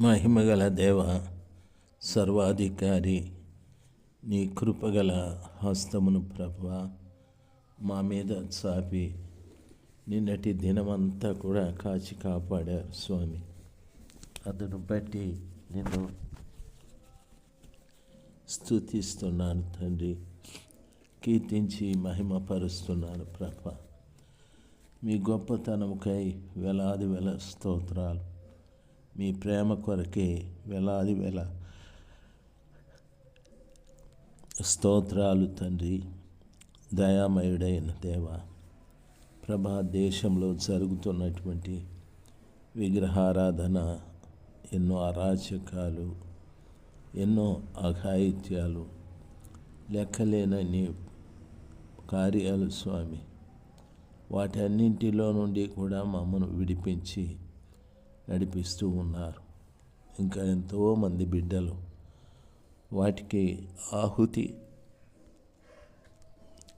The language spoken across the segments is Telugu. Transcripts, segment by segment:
మహిమగల దేవ సర్వాధికారి నీ కృపగల హస్తమును ప్రభ మా మీద చాపి నిన్నటి దినమంతా కూడా కాచి కాపాడారు స్వామి. అతను బట్టి నేను స్థుతిస్తున్నాను తండ్రి. కీర్తించి మహిమపరుస్తున్నాను ప్రభ. మీ గొప్పతనముకై వేలాది వేల స్తోత్రాలు. మీ ప్రేమ కొరకే వేలాది వేల స్తోత్రాలు తండ్రి. దయామయుడైన దేవ ప్రభా దేశంలో జరుగుతున్నటువంటి విగ్రహారాధన ఎన్నో అరాచకాలు ఎన్నో అఘాయిత్యాలు లెక్కలేనని కార్యాలు స్వామి. వాటన్నింటిలో నుండి కూడా మమ్మను విడిపించి నడిపిస్తూ ఉన్నారు. ఇంకా ఎంతోమంది బిడ్డలు వాటికి ఆహుతి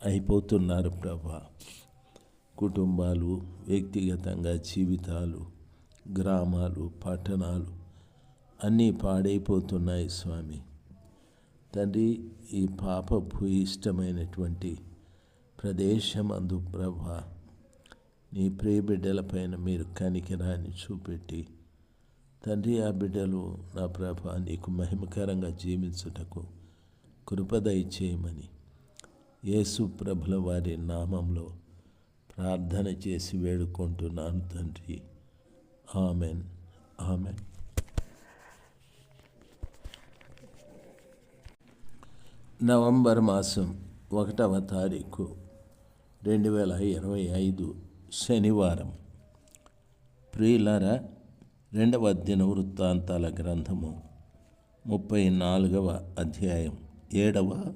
అయిపోతున్నారు ప్రభా. కుటుంబాలు వ్యక్తిగతంగా జీవితాలు గ్రామాలు పట్టణాలు అన్నీ పాడైపోతున్నాయి స్వామి. తండ్రి ఈ పాపపు ఇష్టమైనటువంటి ప్రదేశమందు ప్రభా నీ ప్రియ బిడ్డలపైన మీరు కనికరాన్ని చూపెట్టి తండ్రి ఆ బిడ్డలు నా ప్రభ నీకు మహిమకరంగా జీవించుటకు కృపదయ చేయమని యేసు ప్రభుల వారి నామంలో ప్రార్థన చేసి వేడుకుంటున్నాను తండ్రి. ఆమెన్. ఆమెన్. నవంబర్ మాసం ఒకటవ తారీఖు రెండు వేల ఇరవై ఐదు శనివారం. ప్రియులారా రెండవ దిన వృత్తాంతాల గ్రంథము ముప్పై నాలుగవ అధ్యాయం ఏడవ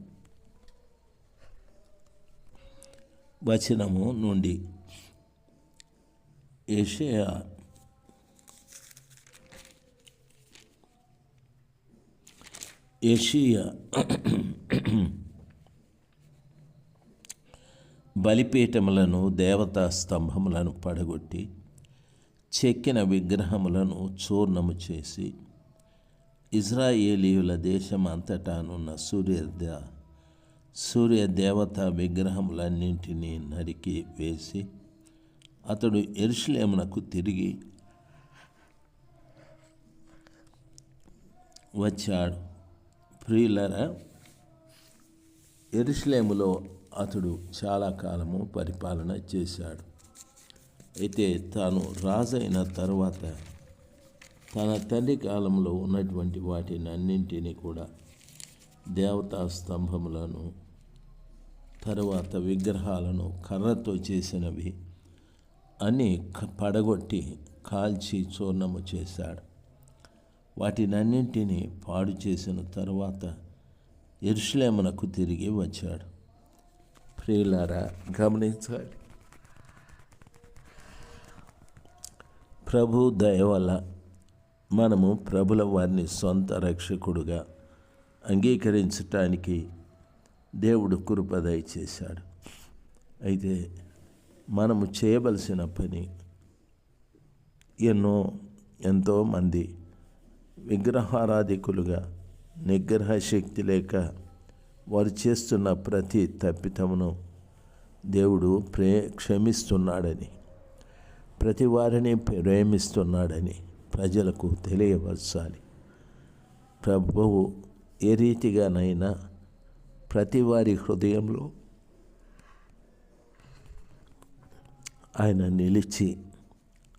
వచనము నుండి. ఏషియా ఏషియా బలిపీఠములను దేవతా స్తంభములను పడగొట్టి చెక్కిన విగ్రహములను చూర్ణము చేసి ఇజ్రాయేలీయుల దేశమంతటానున్న సూర్యద సూర్య దేవత విగ్రహములన్నింటినీ నరికి వేసి అతడు ఎరుషులేమునకు తిరిగి వచ్చాడు. ప్రియులరా ఎరుషులేములో అతడు చాలా కాలము పరిపాలన చేశాడు. అయితే తాను రాజైన తర్వాత తన తండ్రి కాలంలో ఉన్నటువంటి వాటిని అన్నింటినీ కూడా దేవతా స్తంభములను తరువాత విగ్రహాలను కర్రతో చేసినవి అని పడగొట్టి కాల్చి చూర్ణము చేశాడు. వాటినన్నింటినీ పాడు చేసిన తర్వాత ఎరుషులేమునకు తిరిగి వచ్చాడు. ప్రియులారా గమనించాలి. ప్రభు దయ వల్ల మనము ప్రభుల వారిని సొంత రక్షకుడుగా అంగీకరించటానికి దేవుడు కృప చేశాడు అయితే మనము చేయవలసిన పని ఎన్నో ఎంతోమంది విగ్రహారాధికులుగా నిగ్రహ శక్తి లేక వారు చేస్తున్న ప్రతి తప్పితమును దేవుడు ప్రే క్షమిస్తున్నాడని ప్రతి వారిని ప్రేమిస్తున్నాడని ప్రజలకు తెలియపరచాలి ప్రభువు ఏ రీతిగానైనా ప్రతి వారి హృదయంలో ఆయన నిలిచి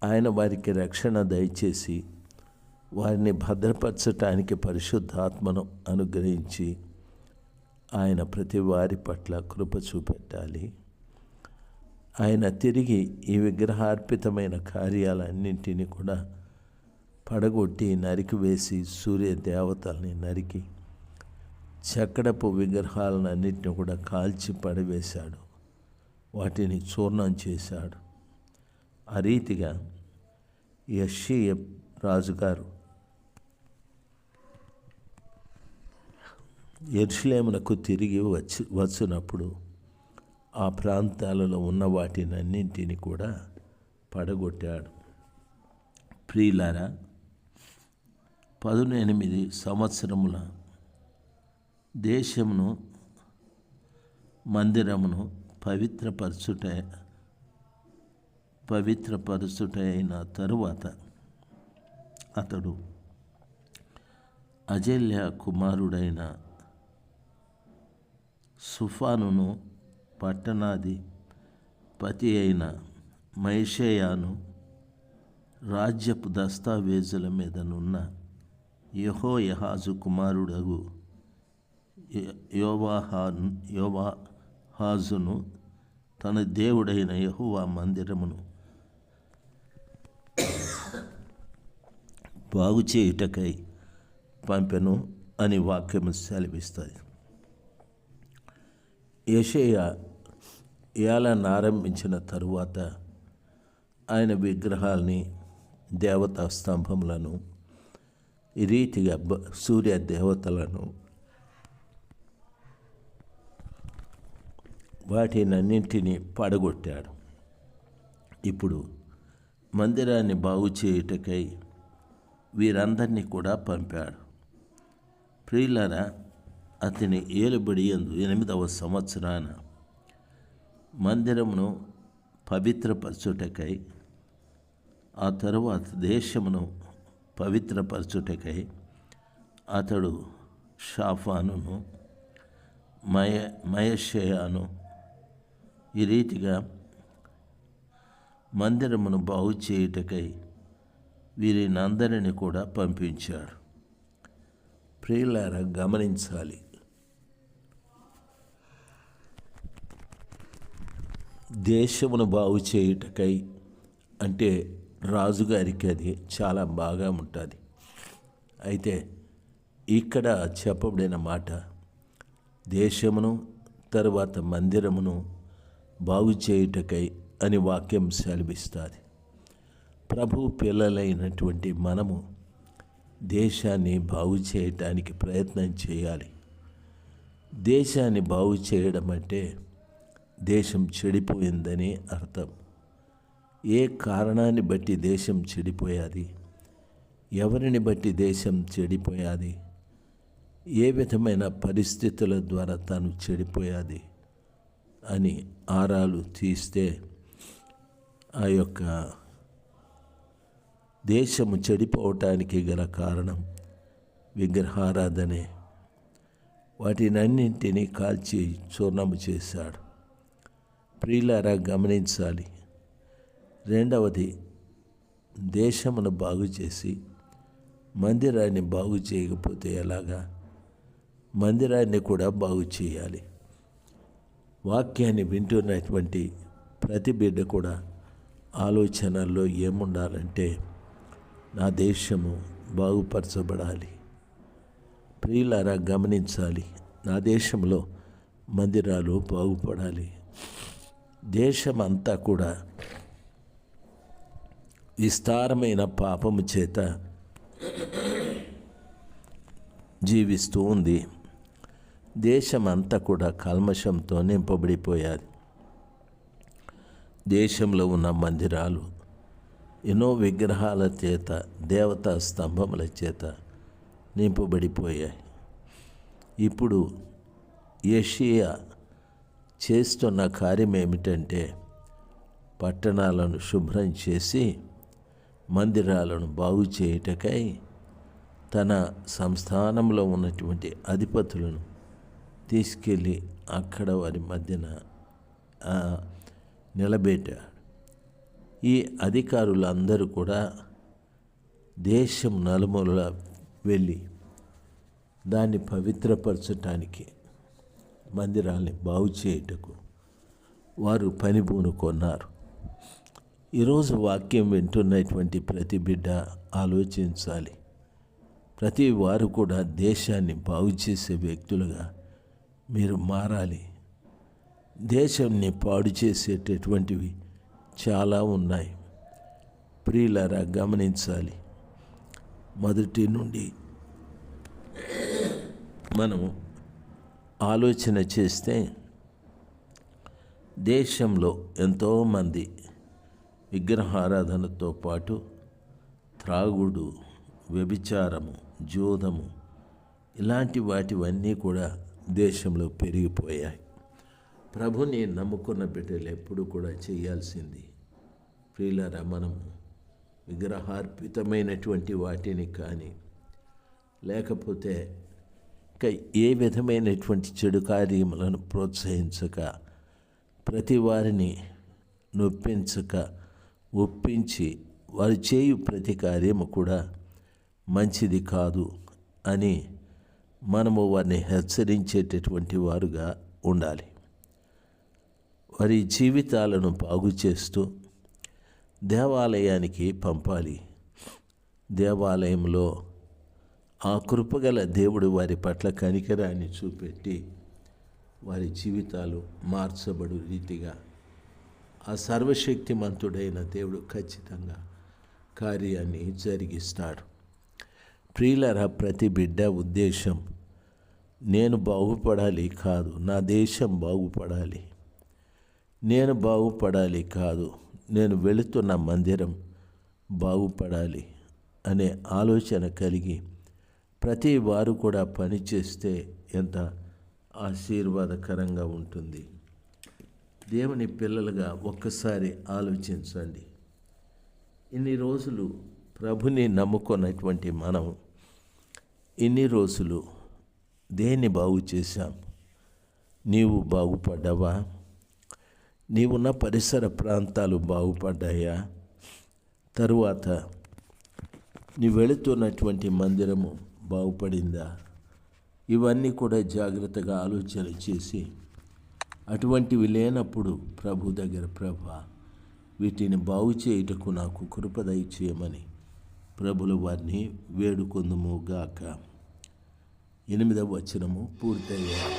ఆయన వారికి రక్షణ దయచేసి వారిని భద్రపరచటానికి పరిశుద్ధాత్మను అనుగ్రహించి ఆయన ప్రతి వారి పట్ల కృప చూపెట్టాలి. ఆయన తిరిగి ఈ విగ్రహార్పితమైన కార్యాలన్నింటినీ కూడా పడగొట్టి నరికివేసి సూర్య దేవతల్ని నరికి చక్కడపు విగ్రహాలను అన్నింటినీ కూడా కాల్చి పడవేశాడు. వాటిని చూర్ణం చేశాడు. ఆ రీతిగా యషి రాజుగారు ఎర్షులేమునకు తిరిగి వచ్చి వచ్చినప్పుడు ఆ ప్రాంతాలలో ఉన్న వాటినన్నింటినీ కూడా పడగొట్టాడు. ప్రియులారా పదునెనిమిది సంవత్సరముల దేశమును మందిరమును పవిత్రపరచుట పవిత్రపరచుట అయిన తరువాత అతడు అజల్య కుమారుడైన సుఫానును పట్టణాది పతి అయిన మైషేయాను రాజ్యపు దస్తావేజుల మీదనున్న యహో యహాజు కుమారుడగు యోవాహాన్ యోవాహాజును తన దేవుడైన యహువా మందిరమును బాగు చేయుటకై పంపెను అని వాక్యము సెలవిస్తుంది యషయ ఏలను ఆరంభించిన తరువాత ఆయన విగ్రహాల్ని దేవతా స్తంభములను ఈ రీతిగా సూర్య దేవతలను వాటినన్నింటినీ పడగొట్టాడు. ఇప్పుడు మందిరాన్ని బాగు చేయుటకై వీరందరినీ కూడా పంపాడు. ప్రియులరా అతని ఏలుబడి ఎందు ఎనిమిదవ సంవత్సరాన మందిరమును పవిత్రపరచుటకై ఆ తరువాత దేశమును పవిత్రపరచుటకై అతడు షాఫానును మయ మయషయాను ఈ రీతిగా మందిరమును బాగు చేయుటకై వీరినందరిని కూడా పంపించాడు. ప్రియులారా గమనించాలి. దేశమును బాగు చేయుటకై అంటే రాజుగారికి అది చాలా బాగా ఉంటుంది. అయితే ఇక్కడ చెప్పబడిన మాట దేశమును తరువాత మందిరమును బాగు చేయుటకై అని వాక్యం సెలవిస్తుంది. ప్రభు పిల్లలైనటువంటి మనము దేశాన్ని బాగు చేయటానికి ప్రయత్నం చేయాలి. దేశాన్ని బాగు చేయడం అంటే దేశం చెడిపోయిందని అర్థం. ఏ కారణాన్ని బట్టి దేశం చెడిపోయాది? ఎవరిని బట్టి దేశం చెడిపోయాది? ఏ విధమైన పరిస్థితుల ద్వారా తాను చెడిపోయాది? అని ఆరాలు తీస్తే ఆ యొక్క దేశము చెడిపోవటానికి గల కారణం విగ్రహారాధనే. వాటినన్నింటినీ కాల్చి చూర్ణము చేశాడు. ప్రియులారా గమనించాలి. రెండవది దేశమును బాగు చేసి మందిరాన్ని బాగు చేయకపోతే ఎలాగా? మందిరాన్ని కూడా బాగు చేయాలి. వాక్యాన్ని వింటున్నటువంటి ప్రతి బిడ్డ కూడా ఆలోచనల్లో ఏముండాలంటే నా దేశము బాగుపరచబడాలి. ప్రియులారా గమనించాలి. నా దేశంలో మందిరాలు బాగుపడాలి. దేశం అంతా కూడా విస్తారమైన పాపము చేత జీవిస్తూ ఉంది. దేశమంతా కూడా కల్మషంతో నింపబడిపోయాది దేశంలో ఉన్న మందిరాలు ఎన్నో విగ్రహాల చేత దేవతా స్తంభముల చేత నింపబడిపోయాయి. ఇప్పుడు ఏషియా చేస్తున్న కార్యం ఏమిటంటే పట్టణాలను శుభ్రం చేసి మందిరాలను బాగు చేయుటకై తన సంస్థానంలో ఉన్నటువంటి అధిపతులను తీసుకెళ్ళి అక్కడ వారి మధ్యన ఆ, నిలబెట్టాడు. ఈ అధికారులందరూ కూడా దేశం నలుమూలలా వెళ్ళి దాన్ని పవిత్రపరచటానికి మందిరాల్ని బాగు చేయుటకు వారు పని పూనుకొన్నారు ఈరోజు వాక్యం వింటున్నటువంటి ప్రతి బిడ్డ ఆలోచించాలి. ప్రతి వారు కూడా దేశాన్ని బాగు చేసే వ్యక్తులుగా మీరు మారాలి. దేశాన్ని పాడు చేసేటటువంటివి చాలా ఉన్నాయి. ప్రియులరా గమనించాలి. మొదటి నుండి మనము ఆలోచన చేస్తే దేశంలో ఎంతోమంది విగ్రహారాధనతో పాటు త్రాగుడు వ్యభిచారము జోదము ఇలాంటి వాటివన్నీ కూడా దేశంలో పెరిగిపోయాయి. ప్రభుని నమ్ముకున్న బిడ్డలు ఎప్పుడు కూడా చేయాల్సింది ప్రియులరా మనము విగ్రహార్పితమైనటువంటి వాటిని కానీ లేకపోతే ఏ విధమైనటువంటి చెడు కార్యములను ప్రోత్సహించక ప్రతి వారిని నొప్పించక ఒప్పించి వారు చేయు ప్రతి కార్యము కూడా మంచిది కాదు అని మనము వారిని హెచ్చరించేటటువంటి వారుగా ఉండాలి. వారి జీవితాలను బాగు చేస్తూ దేవాలయానికి పంపాలి. దేవాలయంలో ఆ కృపగల దేవుడు వారి పట్ల కనికరాన్ని చూపెట్టి వారి జీవితాలు మార్చబడు రీతిగా ఆ సర్వశక్తిమంతుడైన దేవుడు ఖచ్చితంగా కార్యాన్ని జరిగిస్తాడు. ప్రియులర ప్రతి బిడ్డ ఉద్దేశం నేను బాగుపడాలి కాదు నా దేశం బాగుపడాలి. నేను బాగుపడాలి కాదు నేను వెళుతున్న మందిరం బాగుపడాలి అనే ఆలోచన కలిగి ప్రతి వారు కూడా పనిచేస్తే ఎంత ఆశీర్వాదకరంగా ఉంటుంది. దేవుని పిల్లలుగా ఒక్కసారి ఆలోచించండి. ఇన్ని రోజులు ప్రభుని నమ్ముకున్నటువంటి మనం ఇన్ని రోజులు దేన్ని బాగు చేశాం? నీవు బాగుపడ్డావా? నీవున్న పరిసర ప్రాంతాలు బాగుపడ్డాయా? తరువాత నీ వెళుతున్నటువంటి మందిరము బాగుపడిందా? ఇవన్నీ కూడా జాగ్రత్తగా ఆలోచన చేసి అటువంటివి లేనప్పుడు ప్రభు దగ్గర ప్రభ వీటిని బాగు చేయుటకు నాకు కృపదయ చేయమని ప్రభుల వారిని వేడుకొందుము గాక. ఎనిమిదవ వచనము పూర్తయ్యాయి